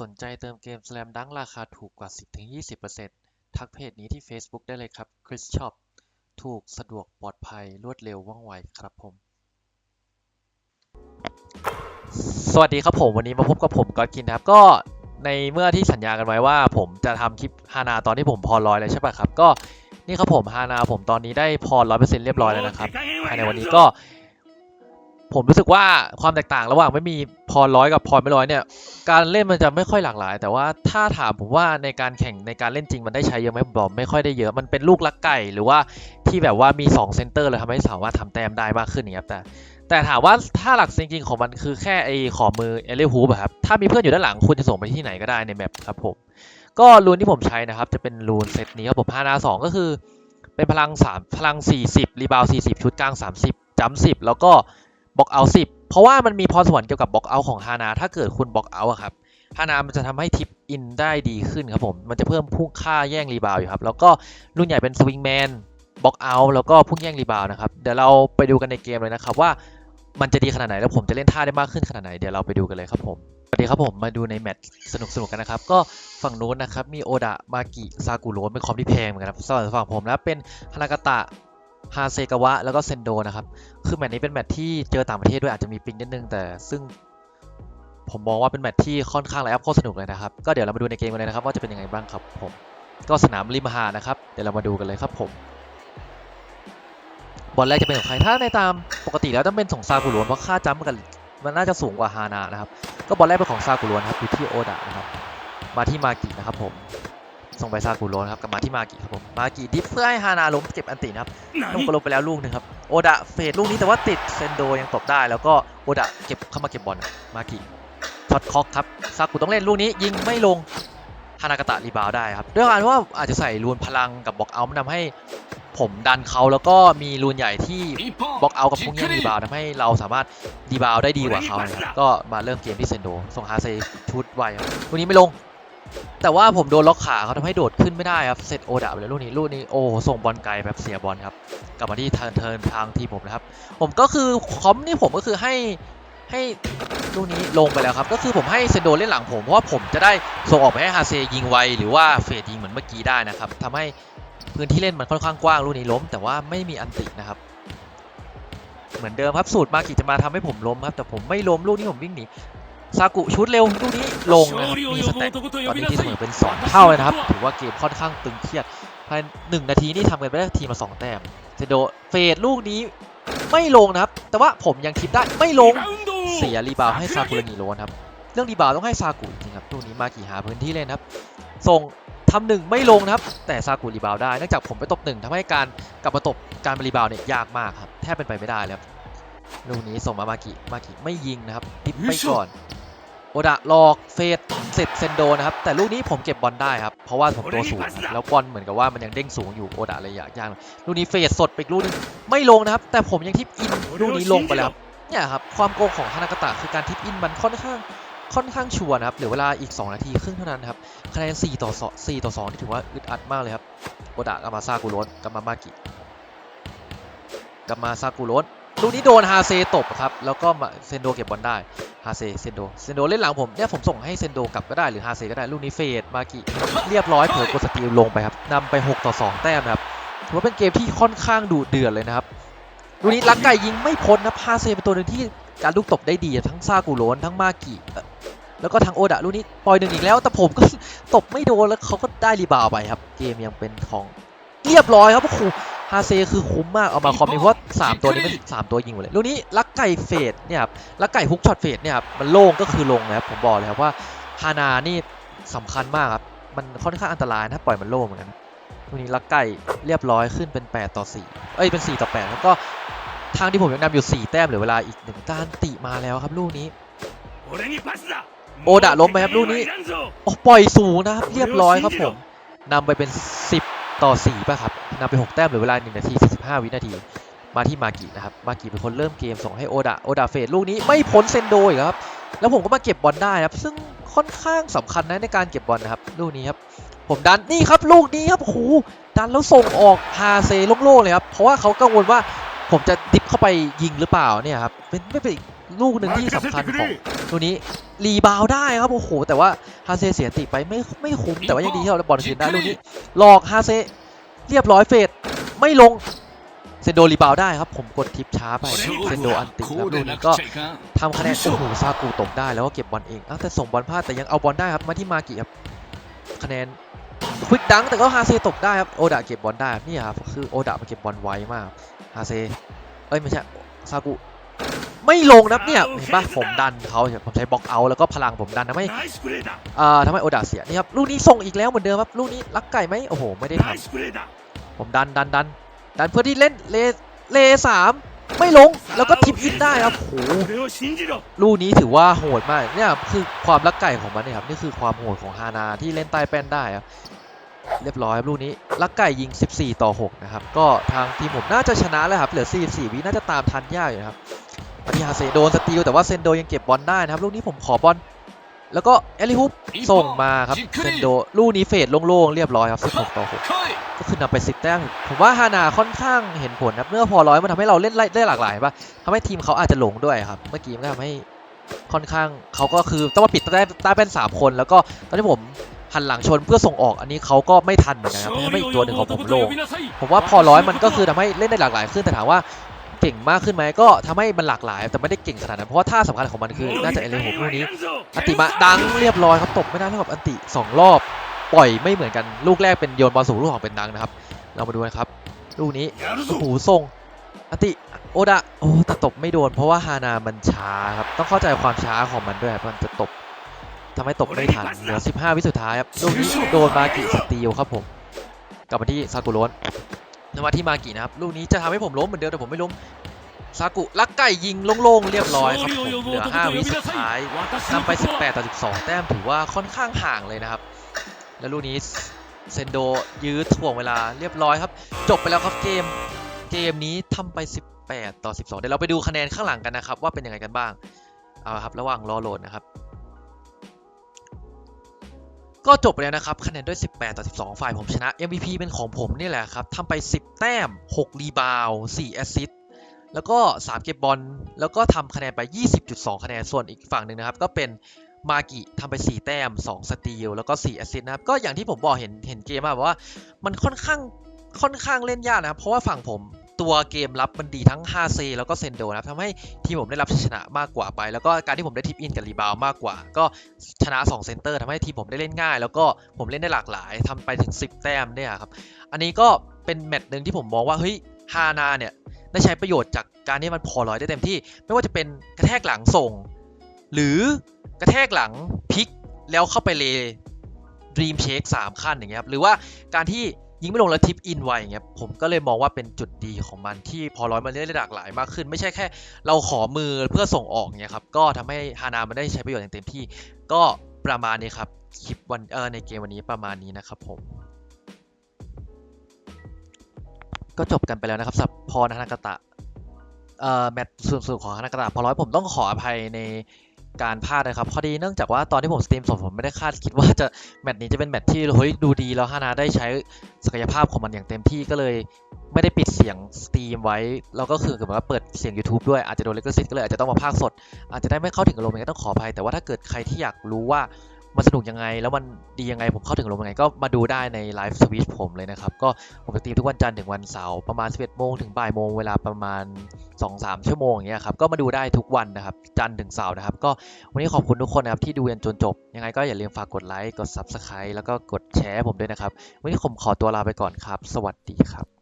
สนใจเติมเกม Slam Dunk ราคาถูกกว่า 10-20%ทักเพจนี้ที่ Facebook ได้เลยครับ Chris Shop ถูกสะดวกปลอดภัยรวดเร็วว่องไวครับผม สวัสดีครับผมวันนี้มาพบกับผมก็กินครับก็ในเมื่อที่สัญญากันไว้ว่า ผมจะทำคลิปฮานาตอนที่ผมพอร้อยเลยใช่ปะครับ ก็นี่ครับผมฮานาผมตอนนี้ได้พอร้อยเปอร์เซ็นต์เรียบร้อยแล้วนะครับภายในวันนี้ก็ ผมรู้สึกว่าความแตกต่างระหว่างไม่มีพรร้อยกับพรไม่ร้อยเนี่ย การเล่นมันจะไม่ค่อยหลากหลาย แต่ว่าถ้าถามผมว่าในการแข่งในการเล่นจริงมันได้ใช้เยอะไหมผมบอกไม่ค่อยได้เยอะมันเป็นลูกลักไก่หรือว่าที่แบบว่ามี2เซนเตอร์เลยทำให้สามารถทำแต้มได้มากขึ้นอย่างเงี้ยครับแต่แต่ถามว่าถ้าหลักจริงๆของมันคือแค่ไอ้ขอมือเอเลฮูบครับถ้ามีเพื่อนอยู่ด้านหลังคุณจะส่งไปที่ไหนก็ได้ในแมปครับผมก็รูนที่ผมใช้นะครับจะเป็นรูนเซตนี้ครับผม5นา2ก็คือ เป็นพลัง 3 พลัง 40 รีบาว 40 ชุดกลาง 30จัมป์10 แล้วก็ บล็อกเอา10เพราะว่ามันมีพรสวรรค์เกี่ยวกับบล็อกเอาของฮานาถ้าเกิดคุณบล็อกเอาครับฮานามันจะทำให้ทิปอินได้ดีขึ้นครับผม มันจะเพิ่มพุ่งค่าแย่งรีบาวอยู่ครับ แล้วก็รุ่นใหญ่เป็นสวิงแมนบล็อกเอาแล้วก็พุ่งแย่งรีบาวนะครับ เดี๋ยวเราไปดูกันในเกมเลยนะครับว่ามันจะดีขนาดไหนแล้วผมจะเล่นท่าได้มากขึ้นขนาดไหนเดี๋ยวเราไปดูกันเลยครับผมสวัสดีครับผมมาดูในแมตช์สนุกๆกันนะครับ ก็ฝั่งนู้นนะครับมีโอดะมากิซากุโรเป็นคอมที่แพงเหมือนกันครับส่วนฝั่งผมนะเป็นฮานากาตะ ฮาเซกาวะแล้วก็เซนโดนะครับ คือแมตช์นี้เป็นแมตช์ที่เจอต่างประเทศด้วยอาจจะมีปิงนิดนึงแต่ซึ่งผมมองว่าเป็นแมตช์ที่ค่อนข้างไลฟ์อัพโคตรสนุกเลยนะครับ ก็เดี๋ยวเรามาดูในเกมกันเลยนะครับว่าจะเป็นยังไงบ้างครับผมก็สนามริมหาดนะครับ เดี๋ยวเรามาดูกันเลยครับผมบอลแรกจะเป็นของใครถ้าในตามปกติแล้วต้องเป็นของซากุโรเพราะค่าจัมป์มันกันมันน่าจะสูงกว่าฮานานะครับ ก็บอลแรกเป็นของซากุโรนครับอยู่ที่โอดะนะครับ มาที่มากินะครับผม ส่งไปซากุโรนะครับกลับมาที่มากิครับผมมากิดิฟเพื่อให้ฮานาล้มเก็บอันตินะครับลงก็ลงไปแล้วลูกหนึงครับโอดะเฟดลูกนี้แต่ว่าติดเซนโดยังตบได้ แล้วก็โอดะเก็บเข้ามาเก็บบอลมากิช็อตคอกครับซากุต้องเล่นลูกนี้ยิงไม่ลงฮานากาตะรีบาวด์ได้ครับด้วยการว่าอาจจะใส่รูนพลังกับบล็อกเอาท์มันทำให้ผมดันเขาแล้วก็มีรูนใหญ่ที่บล็อกเอากับพุ่งแย่งรีบาวด์ทำให้เราสามารถรีบาวด์ได้ดีกว่าเขานะครับก็มาเริ่มเกมที่เซนโดส่งฮาเซชุดไวครับลูกนี้ไม่ลง แต่ว่าผมโดนล็อกขาเขาทำให้โดดขึ้นไม่ได้ครับเซตโอดะไปเลยลูกนี้ลูกนี้โอ้ส่งบอลไกลแบบเสียบอลครับกลับมาที่เทิร์นเทิร์นทางทีผมนะครับ ผมก็คือคอมนี่ผมก็คือให้ให้ลูกนี้ลงไปแล้วครับ ก็คือผมให้เซโดเล่นหลังผมเพราะว่าผมจะได้ส่งออกไปให้ฮาเซยิงไวหรือว่าเฟดยิงเหมือนเมื่อกี้ได้นะครับทำให้พื้นที่เล่นมันค่อนข้างกว้างลูกนี้ล้ม แต่ว่าไม่มีอันตินะครับ เหมือนเดิมครับสูตรมากิจะมาทำให้ผมล้มครับแต่ผมไม่ล้มลูกนี้ผมวิ่งหนี ซากุชุดเร็วลูกนี้ลงนะครับมีสแต็กตอนนี้ที่เสมอเป็น 2 เท่าเลยนะครับ ถือว่าเกมค่อนข้างตึงเครียดภายในหนึ่งนาทีนี่ทำกันไปได้ทีมมาสองแต้มเซโดเฟดลูกนี้ไม่ลงนะครับ แต่ว่าผมยังทิปได้ไม่ลงเสียรีบาวด์ให้ซากุระงิโรนะครับเรื่องรีบาวด์ต้องให้ซากุจริงๆครับลูกนี้มากิหาพื้นที่เล่นครับส่งทำหนึ่งไม่ลงนะครับ แต่ซากุรีบาวด์ได้เนื่องจากผมไปตบหนึ่งทำให้การกลับมาตบการรีบาวด์เนี่ยยากมากครับแทบเป็นไปไม่ได้เลยครับลูกนี้ส่งมามากิมากิไม่ยิงนะครับทิปไปก่อน โอดะหลอกเฟดเสร็จเซนโดนะครับ แต่ลูกนี้ผมเก็บบอลได้ครับ เพราะว่าผมตัวสูงครับแล้วบอลเหมือนกับว่ามันยังเด้งสูงอยู่โอดะเลยอยากย่างลูกนี้เฟดสดไปอีกลูกนึงไม่ลงนะครับ แต่ผมยังทิปอินลูกนี้ลงไปแล้วครับเนี่ยครับความโกงของฮานากาตะคือการทิปอินมันค่อนข้างค่อนข้างชัวร์นะครับเหลือเวลาอีก 2 นาทีครึ่งเท่านั้นนะครับคะแนน4ต่อ2 4ต่อ2นี่ถือว่าอึดอัดมากเลยครับโอดะกามาซากุโรสกามามากิกามาซากุโรส ลูกนี้โดนฮาเซตบครับ แล้วก็เซนโดเก็บบอลได้ฮาเซเซนโดเซนโดเล่นหลังผมเนี่ยผมส่งให้เซนโดกลับก็ได้หรือฮาเซก็ได้ลูกนี้เฟดมากิเรียบร้อยเผลอกดสตีลลงไปครับนำไป6ต่อ2 แต้มครับถือว่าเป็นเกมที่ค่อนข้างดุเดือดเลยนะครับลูกนี้ลักไก่ยิงไม่พ้นนะฮาเซเป็นตัวหนึ่งที่การลูกตบได้ดีทั้งซากุโรนทั้งมากิแล้วก็ทั้งโอดะลูกนี้ปล่อยหนึ่งอีกแล้วแต่ผมก็ตบไม่โดนแล้วเขาก็ได้รีบาวไปครับ เกมยังเป็นของเรียบร้อยครับโอ้โห ฮาเซคือคุ้มมากเอามาคอมนี้เพราะว่าสามตัวนี้มันสามตัวยิงหมดเลยลูกนี้ลักไก่เฟดเนี่ยครับแล้วไก่ฮุกช็อตเฟดเนี่ยครับมันโล่งก็คือลงนะครับผมบอกเลยครับว่าฮานานี่สำคัญมากครับมันค่อนข้างอันตรายถ้าปล่อยมันโล่งเหมือนกันทีนี้ลักไก่เรียบร้อยขึ้นเป็น 8 ต่อ 4 เอ้ยเป็น 4 ต่อ 8 แล้วก็ทางที่ผมยังนำอยู่ 4 แต้มเหลือเวลาอีกหนึ่งการติมาแล้วครับลูกนี้โอดะล้มไปครับลูกนี้โอ้ปล่อยสูงนะครับเรียบร้อยครับผมนำไปเป็น 10 ต่อ4ป่ะครับนำไป 6 แต้มเหลือเวลา 1 นาที 45 วินาที มาที่มากินะครับ มากิเป็นคนเริ่มเกมส่งให้โอดะโอดะเฟดลูกนี้ไม่พ้นเซนโดอีกครับ แล้วผมก็มาเก็บบอลได้ครับ ซึ่งค่อนข้างสำคัญนะในการเก็บบอลนะครับ ลูกนี้ครับ ผมดันนี่ครับลูกนี้ครับโอ้โหดันแล้วส่งออกฮาเซโล่งๆเลยครับ เพราะว่าเขากังวลว่าผมจะดิฟเข้าไปยิงหรือเปล่าเนี่ยครับ เป็นไม่เป็นลูกหนึ่งที่สำคัญของตัวนี้ รีบาวด์ได้ครับโอ้โห แต่ว่าฮาเซเสียติไปไม่ไม่คุ้มแต่ว่ายังดีที่เราได้บอลคืนได้ลูกนี้หลอกฮาเซเรียบร้อยเฟดไม่ลงเซนโดรีบาวด์ได้ครับผมกดทิปช้าไปเซนโดอันติครับลูกนี้ก็ทำคะแนนโอ้โหซากุตกได้แล้วก็เก็บบอลเองอ้าวแต่ส่งบอลพลาดแต่ยังเอาบอลได้ครับมาที่มากิครับคะแนนควิกดังแต่ก็ฮาเซตกได้ครับโอดะเก็บบอลได้ครับนี่ครับคือโอดะมาเก็บบอลไวมากฮาเซเอ้ยไม่ใช่ซากุ ไม่ลงนะเนี่ยเห็นปะผมดันเขาผมใช้บล็อกเอาแล้วก็พลังผมดันทำให้อ่าทำให้โอดาเสียนี่ครับลูกนี้ส่งอีกแล้วเหมือนเดิมครับลูกนี้รักไก่ไหมโอ้โหไม่ได้ทำผมดันดันดันดันเพื่อที่เล่นเลเลสามไม่ลงแล้วก็ทิปอินได้ครับโอ้โหลูกนี้ถือว่าโหดมากเนี่ยคือความรักไก่ของมันนี่ครับนี่คือความโหดของฮานาที่เล่นใต้แป้นได้ครับเรียบร้อยครับลูกนี้ลักไก่ยิง 14 ต่อ 6 นะครับ ก็ทางทีมผมน่าจะชนะแล้วครับ เหลือ 44 วิน่าจะตามทันยากอยู่ครับ มาที่ฮาเซโดนสตีลแต่ว่าเซนโดยังเก็บบอลได้นะครับ ลูกนี้ผมขอบอลแล้วก็เอลิฮุปส่งมาครับเซนโดลูกนี้เฟดโล่งๆเรียบร้อยครับ 16 ต่อ 6 ก็คือนำไป 10 แต้มผมว่าฮานาค่อนข้างเห็นผลครับเมื่อพอร้อยมันทำให้เราเล่นไล่ได้หลากหลายป่ะทำให้ทีมเขาอาจจะหลงด้วยครับ เมื่อกี้มันก็ทำให้ค่อนข้างเขาก็คือต้องมาปิดใต้ใต้เป็นสามคน แล้วก็ตอนที่ผมหันหลังชนเพื่อส่งออกอันนี้เขาก็ไม่ทันเหมือนกันครับทำให้อีกตัวหนึ่งของผมโล่งผมว่าพอร้อยมันก็คือทำให้เล่นได้หลากหลายขึ้นแต่ถามว่า เก่งมากขึ้นไหมก็ทำให้มันหลากหลาย แต่ไม่ได้เก่งขนาดนั้นเพราะว่าท่าสำคัญของมันคือน่าจะเอเลโฮลูกนี้อัติมาดังเรียบร้อยครับตบไม่ได้เท่ากับอัติ 2 รอบ ปล่อยไม่เหมือนกันลูกแรกเป็นโยนบอลสูงลูกของเป็นดังนะครับ เรามาดูนะครับ ลูกนี้หูทรงอัติโอดะโอ้แต่ตบไม่โดน เพราะว่าฮานามันช้าครับต้องเข้าใจความช้าของมันด้วยคมันจะตบทำให้ตบไม่ทันเหลือ 15 วิสุดท้ายครับลูกนี้โดนมากิสตีลครับผมกลับมาที่ซากุโรน มาที่มากินะครับ ลูกนี้จะทำให้ผมล้มเหมือนเดิมแต่ผมไม่ล้มซากุลักไก่ยิงโล่งๆเรียบร้อยครับผมเหลือ 5 วิสุดท้ายนำไป 18 ต่อ 12 แต้มถือว่าค่อนข้างห่างเลยนะครับ แล้วลูกนี้เซนโดยื้อถ่วงเวลาเรียบร้อยครับ จบไปแล้วครับเกม เกมนี้ทำไป 18 ต่อ 12 เดี๋ยวเราไปดูคะแนนข้างหลังกันนะครับ ว่าเป็นยังไงกันบ้าง เอาครับระหว่างรอโหลดนะครับ ก็จบแล้วนะครับคะแนนด้วย 18 ต่อ 12 ฝ่ายผมชนะ MVP เป็นของผมนี่แหละครับทำไป 10 แต้ม 6 รีบาว4แอสซิสต์แล้วก็ 3 เก็บบอลแล้วก็ทำคะแนนไป 20.2 คะแนนส่วนอีกฝั่งหนึ่งนะครับ ก็เป็นมากิทำไป 4 แต้ม 2 สตีล แล้วก็ 4 แอสซิสต์นะครับ ก็อย่างที่ผมบอกเห็นเห็นเกมมาว่า มันค่อนข้างค่อนข้างเล่นยากนะครับ เพราะว่าฝั่งผม ตัวเกมรับมันดีทั้งฮาเซแล้วก็เซนโดนะครับทำให้ทีมผมได้รับชัยชนะมากกว่าไป แล้วก็การที่ผมได้ทิปอินกับรีบาวมากกว่า ก็ชนะ2เซนเตอร์ทำให้ทีมผมได้เล่นง่าย แล้วก็ผมเล่นได้หลากหลายทำไปถึง 10 แต้มเนี่ยครับอันนี้ก็เป็นแมตช์หนึ่งที่ผมมองว่าเฮ้ยฮานาเนี่ยได้ใช้ประโยชน์จากการที่มันพอร้อยได้เต็มที่ ไม่ว่าจะเป็นกระแทกหลังส่ง หรือกระแทกหลังพลิกแล้วเข้าไปเลดรีมเชคสามขั้นอย่างเงี้ยครับหรือว่าการที่ ยิงไม่ลงแล้วทิปอินไวอย่างเงี้ยผมก็เลยมองว่าเป็นจุดดีของมันที่พอร้อยมันได้หลากหลายมากขึ้น ไม่ใช่แค่ เราขอมือเพื่อส่งออกเนี่ยครับก็ทำให้ฮานามันได้ใช้ประโยชน์อย่างเต็มที่ ก็ประมาณนี้ครับคลิปวันเออในเกมวันนี้ประมาณนี้นะครับผม ก็จบกันไปแล้วนะครับสับพรฮานากาตะเอ่อแมตช์ส่วนสูงของฮานากาตะพอร้อยผมต้องขออภัยใน การพลาดนะครับ พอดีเนื่องจากว่าตอนที่ผมสตรีมสดผมไม่ได้คาดคิดว่าจะแมตช์นี้จะเป็นแมตช์ที่เฮ้ยดูดีแล้วฮานาได้ใช้ศักยภาพของมันอย่างเต็มที่ก็เลยไม่ได้ปิดเสียงสตรีมไว้แล้วก็คือแบบว่าเปิดเสียง YouTube ด้วยอาจจะโดนลิขสิทธิ์ก็เลยอาจจะต้องมาพากสด อาจจะได้ไม่เข้าถึงอารมณ์ยังไงต้องขออภัยแต่ว่าถ้าเกิดใครที่อยากรู้ว่า มันสนุกยังไง แล้วมันดียังไงผมเข้าถึงอารมยังไง ก็มาดูได้ในไลฟ์สวิตผมเลยนะครับ ก็ผมจะตีมทุกวันจันทร์ถึงวันเสาร์ประมาณ 11โมงถึงบ่ายโมงเวลาประมาณ 2-3 ชั่วโมงอย่างเงี้ยครับก็มาดูได้ทุกวันนะครับจันทร์ถึงเสาร์นะครับก็วันนี้ขอบคุณทุกคนนะครับที่ดูจนจนจบ ยังไงก็อย่าลืมฝากกดไลค์กด Subscribe แล้วก็กดแชร์ผมด้วยนะครับ วันนี้ผมขอตัวลาไปก่อนครับ สวัสดีครับ